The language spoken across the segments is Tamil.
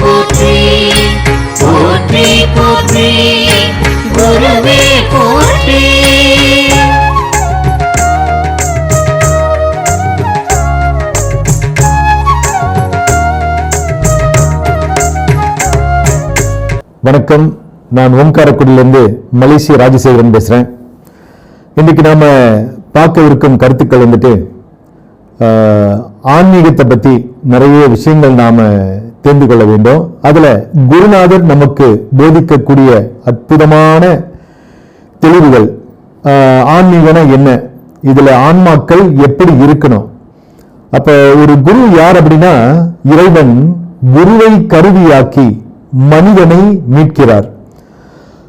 போற்றி போற்றி போற்றி குருவே போற்றி. வணக்கம். நான் ஓம்காரக்குடியிலிருந்து மலேசிய ராஜசேகரன் பேசுகிறேன் இன்றைக்கு நாம பார்க்க இருக்கும் கருத்துக்கள் வந்துட்டு ஆன்மீகத்தை பற்றி நிறைய விஷயங்கள் நாம தெரிந்து கொள்ள வேண்டும். அதில் குருநாதர் நமக்கு போதிக்கக்கூடிய அற்புதமான தெளிவுகள் ஆஹ், என்ன? இதில் ஆன்மாக்கள் எப்படி இருக்கணும்? அப்போ ஒரு குரு யார் அப்படின்னா இறைவன் குருவை கருவியாக்கி மனிதனை மீட்கிறார்.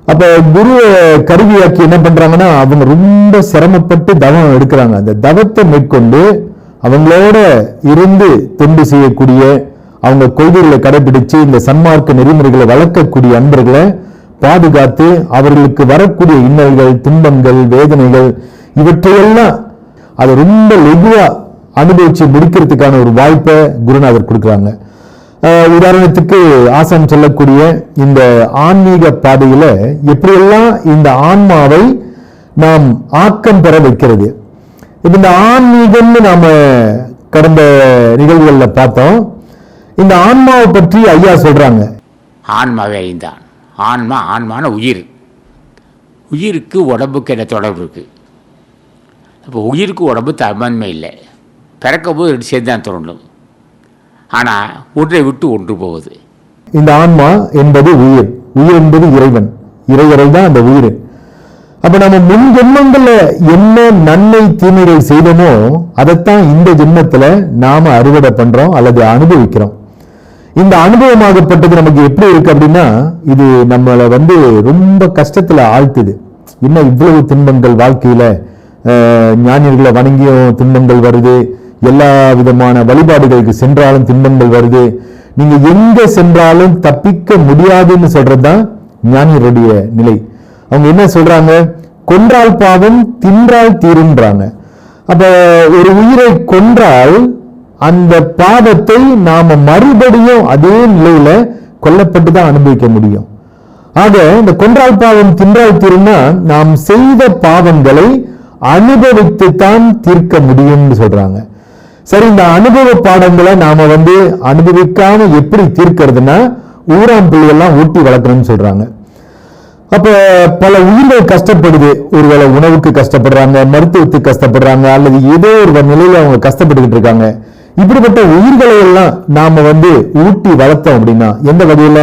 அப்போ குருவை கருவியாக்கி என்ன பண்ணுறாங்கன்னா அவங்க ரொம்ப சிரமப்பட்டு தவம் எடுக்கிறாங்க. அந்த தவத்தை மேற்கொண்டு அவங்களோட இருந்து தொண்டு செய்யக்கூடிய அவங்க கொள்கைகளை கடைபிடிச்சு இந்த சன்மார்க்க நெறிமுறைகளை வளர்க்கக்கூடிய அன்பர்களை பாதுகாத்து அவர்களுக்கு வரக்கூடிய இன்னல்கள் துன்பங்கள் வேதனைகள் இவற்றையெல்லாம் அதை ரொம்ப லெகுவா அனுபவிச்சு முடிக்கிறதுக்கான ஒரு வாய்ப்பை குருநாதர் கொடுக்குறாங்க. உதாரணத்துக்கு ஆசான் சொல்லக்கூடிய இந்த ஆன்மீக பாதையில எப்படியெல்லாம் இந்த ஆன்மாவை நாம் ஆக்கம் பெற வைக்கிறது. இப்போ இந்த ஆன்மீகம்னு நாம கடந்த நிகழ்வுகளில் பார்த்தோம். இந்த ஆன்மாவை பற்றி ஐயா சொல்றாங்க. ஆன்மாவே ஐந்தான். ஆன்மா ஆன்மான உயிர். உயிருக்கு உடம்புக்கு என்ன தொடர்பு இருக்குது அப்போ உயிருக்கு உடம்பு தன்மை இல்லை. பிறக்கும் போது ரெண்டு சேர்ந்து தான் தோணும் ஆனால் ஒன்றை விட்டு ஒன்று போகுது. இந்த ஆன்மா என்பது உயிர். உயிர் என்பது இறைவன். இறைவரை தான் அந்த உயிர். அப்ப நம்ம முன் ஜென்மங்கள்ல என்ன நன்மை தீமைகள் செய்தோமோ அதைத்தான் இந்த ஜென்மத்துல நாம அறுவடை பண்றோம் அல்லது அனுபவிக்கிறோம். இந்த அனுபவமாகப்பட்டது நமக்கு எப்படி இருக்கு அப்படின்னா இது நம்மளை வந்து ரொம்ப கஷ்டத்துல ஆழ்த்துது. இன்னும் இவ்வளவு துன்பங்கள் வாழ்க்கையில ஞானியர்களை வணங்கியும் துன்பங்கள் வருது. எல்லா விதமான வழிபாடுகளுக்கு சென்றாலும் துன்பங்கள் வருது. நீங்க எங்க சென்றாலும் தப்பிக்க முடியாதுன்னு சொல்றதுதான் ஞானியருடைய நிலை. அவங்க என்ன சொல்றாங்க? கொன்றால் பாவம் தின்றால் தீருன்றாங்க அப்ப ஒரு உயிரை கொன்றால் அந்த பாவத்தை நாம மறுபடியும் அதே நிலையில கொல்லப்பட்டு தான் அனுபவிக்க முடியும். ஆக இந்த கொன்றால் பாவம் தின்றால் தீரும்னா நாம் செய்த பாவங்களை அனுபவித்து தான் தீர்க்க முடியும்னு சொல்றாங்க. சரி இந்த அனுபவ பாடங்களை நாம வந்து அனுபவிக்காம எப்படி தீர்க்கிறதுனா ஊராம் பிள்ளையெல்லாம் ஊட்டி வளர்க்கணும்னு சொல்றாங்க. அப்ப பல உயிர்கள் கஷ்டப்படுது. ஒருவேளை உணவுக்கு கஷ்டப்படுறாங்க மருத்துவத்துக்கு கஷ்டப்படுறாங்க அல்லது ஏதோ ஒரு நிலையில அவங்க கஷ்டப்பட்டுக்கிட்டு இருக்காங்க. இப்படிப்பட்ட உயிர்களை எல்லாம் நாம வந்து ஊட்டி வளர்த்தோம் அப்படின்னா எந்த வகையில?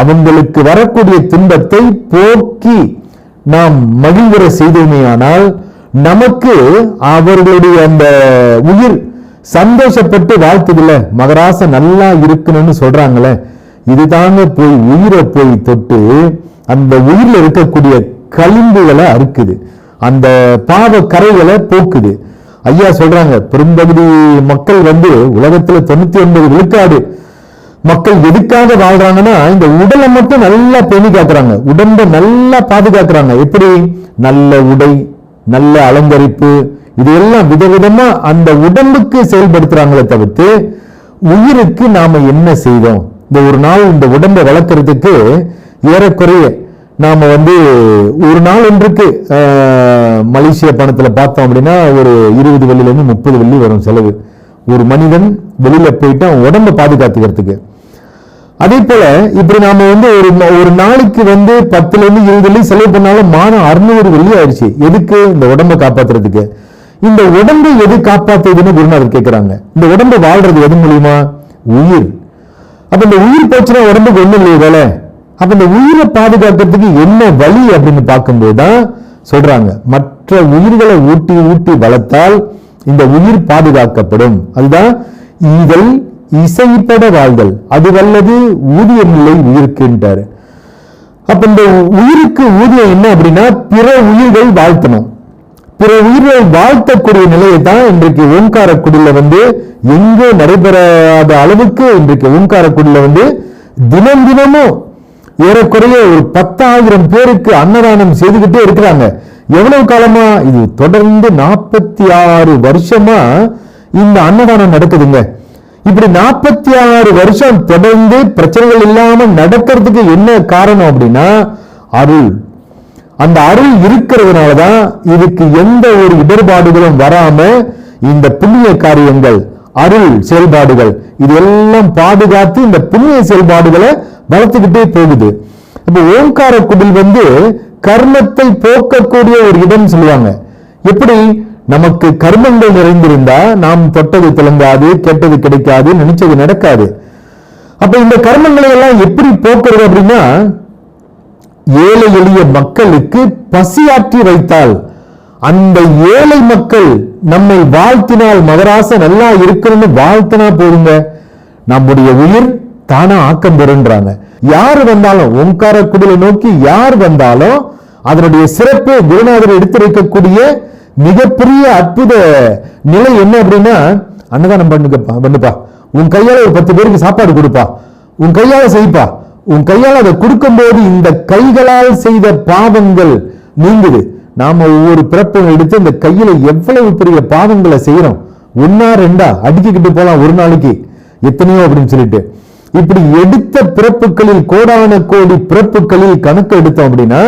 அவங்களுக்கு வரக்கூடிய துன்பத்தை போக்கி நாம் மகிழ்வுற செய்தோமேயானால் நமக்கு அவர்களுடைய அந்த உயிர் சந்தோஷப்பட்டு வாழ்த்துதுல மகராச நல்லா இருக்கணும்னு சொல்றாங்களே. இதுதாங்க போய் உயிரை போய் தொட்டு அந்த உயிரில் இருக்கக்கூடிய களிம்புகளை அறுக்குது. அந்த பாவ கரைகளை போக்குது. ஐயா சொல்றாங்க பெரும்பகுதி மக்கள் வந்து உலகத்துல தொண்ணூத்தி ஒன்பது விழுக்காடு மக்கள் எதுக்காக வாழ்றாங்கன்னா இந்த உடலை மட்டும் நல்லா பேணி காக்குறாங்க. உடம்பை நல்லா பாதுகாக்கிறாங்க. எப்படி? நல்ல உடை நல்ல அலங்கரிப்பு. இதெல்லாம் விதவிதமா அந்த உடம்புக்கு செயல்படுத்துறாங்களே தவிர்த்து உயிருக்கு நாம என்ன செய்தோம்? இந்த ஒரு நாள் இந்த உடம்பை வளர்க்கறதுக்கு ஏறக்குறைய நாம் வந்து ஒரு நாள் ஒன்றுக்கு மலேசிய பணத்தில் பார்த்தோம் அப்படின்னா ஒரு இருபது வெள்ளிலேருந்து முப்பது வெள்ளி வரும் செலவு. ஒரு மனிதன் வெளியில் போயிட்டு அவன் உடம்பை பாதுகாத்துக்கிறதுக்கு. அதே போல இப்படி நாம வந்து ஒரு ஒரு நாளைக்கு வந்து பத்துல இருந்து இருபது வெள்ளி செலவு பண்ணாலும் மாதம் அறுநூறு வெள்ளி ஆயிடுச்சு. எதுக்கு? இந்த உடம்பை காப்பாத்துறதுக்கு. இந்த உடம்பை எது காப்பாத்துதுன்னு குருநாதர் கேட்கிறாங்க இந்த உடம்பை வாழ்றது எது மூலியமா? உயிர். அப்ப இந்த உயிர் போச்சுன்னா உடம்புக்கு ஒண்ணும் இல்லையே வேலை. அப்ப இந்த உயிரை பாதுகாக்கிறதுக்கு என்ன வழி அப்படின்னு பார்க்கும்போது தான் சொல்றாங்க. மற்ற உயிர்களை ஊட்டி ஊட்டி வளர்த்தால் இந்த உயிர் பாதுகாக்கப்படும். அதுதான் இதழ் இசைப்பட வாழ்தல். அது வல்லது ஊதியம் இல்லை உயிருக்குன்றாரு. அப்ப இந்த உயிருக்கு ஊதியம் என்ன அப்படின்னா பிற உயிர்கள் வாழ்த்தணும். பிற உயிர்களை வாழ்த்தக்கூடிய நிலையை தான் இன்றைக்கு ஓங்காரக்குடியில வந்து எங்கே நடைபெறாத அளவுக்கு இன்றைக்கு ஓங்காரக்குடியில வந்து தினம் தினமும் ஏறக்குறைய ஒரு பத்தாயிரம் பேருக்கு அன்னதானம் செய்துகிட்டே இருக்கிறாங்க. எவ்வளவு காலமா? இது தொடர்ந்து நாற்பத்தி ஆறு வருஷமா இந்த அன்னதானம் நடக்குதுங்க. இப்படி நாற்பத்தி ஆறு வருஷம் தொடர்ந்து பிரச்சனைகள் இல்லாம நடக்கிறதுக்கு என்ன காரணம் அப்படின்னா அருள். அந்த அருள் இருக்கிறதுனாலதான் இதுக்கு எந்த ஒரு இடர்பாடுகளும் வராம இந்த புண்ணிய காரியங்கள் அருள் செயல்பாடுகள். இது எல்லாம் பாதுகாத்து இந்த புண்ணிய செயல்பாடுகளை வளர்த்துக்கிட்டே போகுது. இப்ப ஓம்கார குடில் வந்து கர்மத்தை போக்கக்கூடிய ஒரு இடம் சொல்லுவாங்க. எப்படி? நமக்கு கர்மங்கள் நிறைந்திருந்தா நாம் தொட்டது திளங்காது கெட்டது கிடைக்காது நினைச்சது நடக்காது. அப்ப இந்த கர்மங்களை எல்லாம் எப்படி போக்குறது அப்படின்னா ஏழை எளிய மக்களுக்கு பசியாற்றி வைத்தால் அந்த ஏழை மக்கள் நம்மை வாழ்த்தினால் மதராச நல்லா இருக்கணும்னு வாழ்த்தினா போதுங்க. நம்முடைய உயிர் தானா ஆக்கம் பெறுன்றாங்க. யார் வந்தாலும் ஓங்கார குடிலை நோக்கி யார் வந்தாலும் அதனுடைய சிறப்பு குருநாதர் எடுத்திருக்கக்கூடிய மிகப்பெரிய அற்புத நிலை என்ன அப்படின்னா அன்னதானம் பண்ணுங்கப்பா பண்ணுப்பா. உன் கையால ஒரு பத்து பேருக்கு சாப்பாடு கொடுப்பா. உன் கையால செய்ப்பா. உன் கையால் அதை கொடுக்கும்போது இந்த கைகளால் செய்த பாவங்கள் நீங்குது. நாம ஒவ்வொரு பிறப்பும் எடுத்து இந்த கையில எவ்வளவு பெரிய பாவங்களை செய்யறோம்? ஒன்னா ரெண்டா? அடுக்கிக்கிட்டு போலாம் ஒரு நாளைக்கு. எத்தனையோ அப்படின்னு சொல்லிட்டு. இப்படி எடுத்த பிறப்புகளில் கோடான கோடி பிறப்புகளில் கணக்கு எடுத்தோம் அப்படின்னா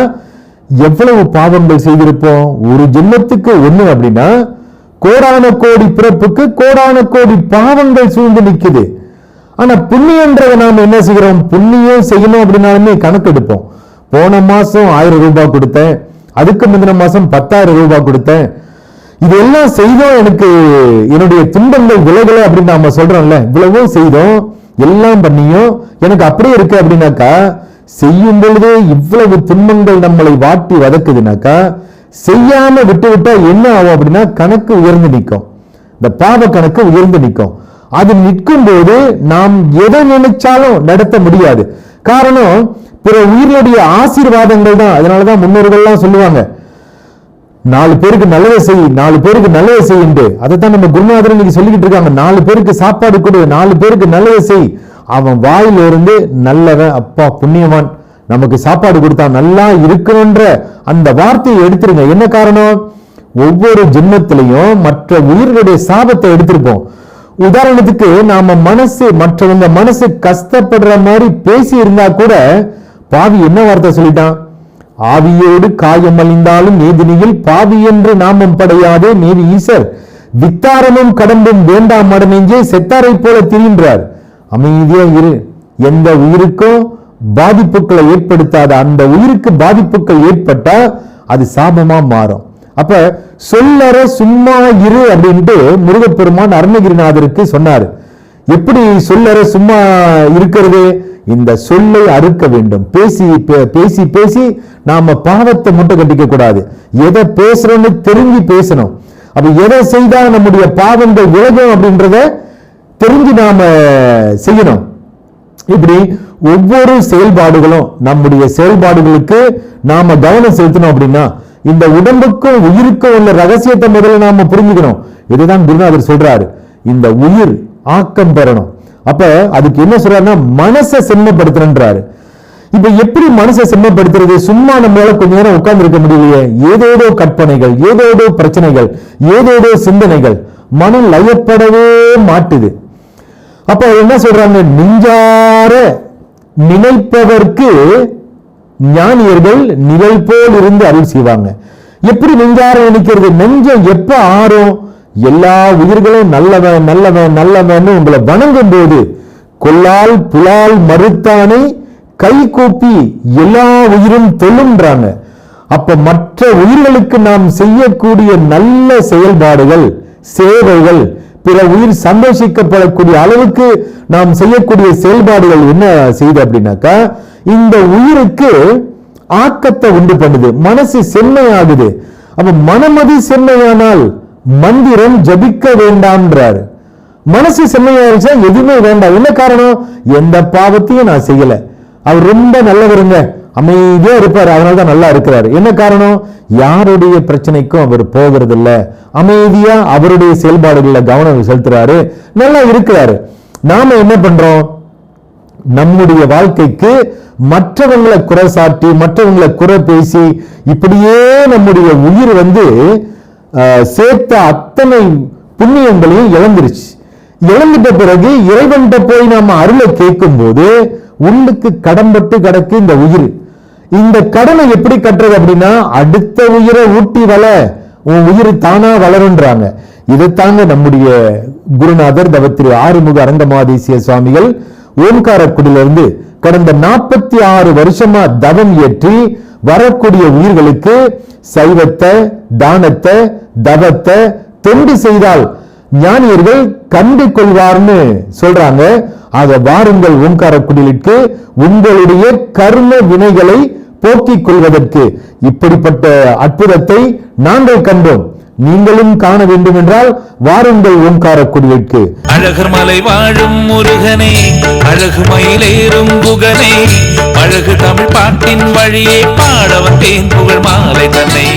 எவ்வளவு பாவங்கள் செய்திருப்போம்? ஒரு ஜென்மத்துக்கு ஒண்ணு அப்படின்னா கோடான கோடி பிறப்புக்கு கோடான கோடி பாவங்கள் சூழ்ந்து நிற்குது ஆனா புண்ணியன்றதை நாம என்ன செய்கிறோம்? புண்ணியம் செய்யணும் அப்படின்னாலுமே கணக்கு எடுப்போம். போன மாசம் ஆயிரம் ரூபாய் கொடுத்தேன். அதுக்கு முந்தின மாசம் பத்தாயிரம் ரூபாய் கொடுத்தேன். இதெல்லாம் செய்தோம் எனக்கு என்னுடைய துன்பங்கள் விலகலை அப்படின்னு நாம சொல்றோம்ல இவ்வளவோ செய்தோம் எல்லாம் பண்ணியும் எனக்கு அப்படியே இருக்கு அப்படின்னாக்கா செய்யும் பொழுதே இவ்வளவு துன்பங்கள் நம்மளை வாட்டி வதக்குதுனாக்கா செய்யாம விட்டு விட்டா என்ன ஆகும் அப்படின்னா கணக்கு உயர்ந்து நிற்கும். இந்த பாவ கணக்கு உயர்ந்து நிற்கும். அது நிற்கும் போது நாம் எதை நினைச்சாலும் நடத்த முடியாது. காரணம் பிற உயிர்களுடைய ஆசீர்வாதங்கள் தான் அதனாலதான் முன்னோர்கள்லாம் சொல்லுவாங்க நாலு பேருக்கு நல்லதை செய் நாலு பேருக்கு நல்லதை செய் என்று. அதைத்தான் நம்ம குருநாதர் இன்னைக்கு சொல்லிக்கிட்டு இருக்காங்க. நாலு பேருக்கு சாப்பாடு கொடு நாலு பேருக்கு நல்லதை செய். அவன் வாயிலிருந்து நல்லவன் அப்பா புண்ணியவான். நமக்கு சாப்பாடு கொடுத்தா நல்லா இருக்கணும்ன்ற அந்த வார்த்தையை எடுத்துருங்க. என்ன காரணம்? ஒவ்வொரு ஜென்மத்திலையும் மற்ற உயிர்களுடைய சாபத்தை எடுத்திருப்போம். உதாரணத்துக்கு நாம மனசு மற்றவங்க மனசு கஷ்டப்படுற மாதிரி பேசி இருந்தா கூட பாவி என்ன வார்த்தை சொல்லிட்டான்? ஆவியோடு காயமழிந்தாலும் மேதினியில் பாவி என்று நாமம் படையாதே மேவி ஈசர். வித்தாரமும் கடம்பும் வேண்டாம் மடமெஞ்சே செத்தாரை போல திரிகின்றார். அமைதியா இரு. எந்த உயிருக்கும் பாதிப்புகளை ஏற்படுத்தாத அந்த உயிருக்கு பாதிப்புகள் ஏற்பட்டா அது சாபமா மாறும். அப்ப சொல்லற சும்மா இரு அப்படின்ட்டு முருகப்பெருமான் அருணகிரிநாதருக்கு சொன்னாரு. எப்படி சொல்லற சும்மா இருக்கிறது? இந்த சொல்லை அறுக்க வேண்டும். பேசி பே- பேசி பேசி நாம பாவத்தை முட்டை கட்டிக்க கூடாது. எதை பேசுறோம்னு தெரிஞ்சு பேசணும். அப்ப எதை செய்தா நம்முடைய பாவங்கள் விலகும் அப்படின்றத தெரிஞ்சு நாம செய்யணும். இப்படி ஒவ்வொரு செயல்பாடுகளும் நம்முடைய செயல்பாடுகளுக்கு நாம கவனம் செலுத்தணும் அப்படின்னா இந்த உடம்புக்கும் உயிருக்கும் உள்ள ரகசியத்தை முதல்ல நாம புரிஞ்சுக்கணும். இதுதான் குருநாதர் சொல்றாரு. இந்த உயிர் ஆக்கம் பெறணும். அப்ப அதுக்கு என்ன சொல்றாருன்னா மனசை செம்மப்படுத்தணுன்றாரு இப்ப எப்படி மனசை செம்மப்படுத்துறது? சும்மா நம்மளால கொஞ்ச நேரம் உட்கார்ந்து இருக்க முடியலையே. ஏதேதோ கற்பனைகள் ஏதேதோ பிரச்சனைகள் ஏதேதோ சிந்தனைகள் மனம் லயப்படவே மாட்டுது. அப்ப என்ன சொல்றாங்க நெஞ்சார நினைப்பதற்கு ஞானியர்கள் நிழல் போல் இருந்து அருள் செய்வாங்க. எப்படி நெஞ்சார நினைக்கிறது? நெஞ்சம் எப்ப ஆறும்? எல்லா உயிர்களும் நல்லவன் நல்லவன் நல்லவன் உங்களை வணங்கும் போது கொல்லால் புலால் மறுத்தானை கை கூப்பி எல்லா உயிரும் தொழுன்றாங்க அப்ப மற்ற உயிர்களுக்கு நாம் செய்யக்கூடிய நல்ல செயல்பாடுகள் சேவைகள் பிற உயிர் சந்தோஷிக்கப்படக்கூடிய அளவுக்கு நாம் செய்யக்கூடிய செயல்பாடுகள் என்ன செய்யுது அப்படின்னாக்கா இந்த உயிருக்கு ஆக்கத்தை உண்டு பண்ணுது. மனசு செம்மையாகுது. அப்ப மனமதி செம்மையானால் மந்திரம் ஜபிக்க வேண்டாம்ன்றாரு. மனசு செம்மையாயிருச்சா எதுவுமே வேண்டாம். என்ன காரணம்? எந்த பாவத்தையும் நான் செய்யல. அவர் ரொம்ப நல்லவருங்க. அமைதியா இருப்பார். அதனால தான் நல்லா இருக்கிறாரு. என்ன காரணம்? யாருடைய பிரச்சனைக்கும் அவர் போகிறது இல்ல அமைதியா அவருடைய செயல்பாடுகள்ல கவனம் செலுத்துறாரு. நல்லா இருக்கிறாரு. நாம என்ன பண்றோம்? நம்முடைய வாழ்க்கைக்கு மற்றவங்களை குறை சாட்டி மற்றவங்களை குறை பேசி இப்படியே நம்முடைய உயிர் வந்து சேர்த்த அத்தனை புண்ணியங்களையும் இழந்துருச்சு. இழந்துட்ட பிறகு இறைவன்கிட்ட போய் நாம அருளை கேட்கும் போது உள்ளுக்கு கடன்பட்டு கிடக்கு இந்த உயிர். இந்த கடனை எப்படி கட்டுறது அப்படின்னா அடுத்த உயிரை ஊட்டி வள உன் உயிர் தானா வளருன்றாங்க இதைத்தாங்க நம்முடைய குருநாதர் தவத்திரு ஆறுமுக அரங்கமாதேசிய சுவாமிகள் ஓம்காரக்குடியிலிருந்து கடந்த நாற்பத்தி ஆறு வருஷமா தவம் இயற்றி வரக்கூடிய உயிர்களுக்கு சைவத்தை தானத்தை தவத்தை தொண்டு செய்தால் ஞானியர்கள் கண்டு கொள்வார்னு சொல்றாங்க. ஆக வாருங்கள் ஓங்காரக்குடிலுக்கு உங்களுடைய கர்ம வினைகளை போக்கிக் கொள்வதற்கு. இப்படிப்பட்ட அற்புதத்தை நாங்கள் கண்டோம். நீங்களும் காண வேண்டும் என்றால் வாருங்கள் ஓங்காரக்குடிலுக்கு அழகர் மலை வாழும் முருகனே அழகு மயிலேறும் புகனே அழகு தமிழ் பாட்டின் வழியே பாட வந்தேன் புகழ் மாலை தன்னை.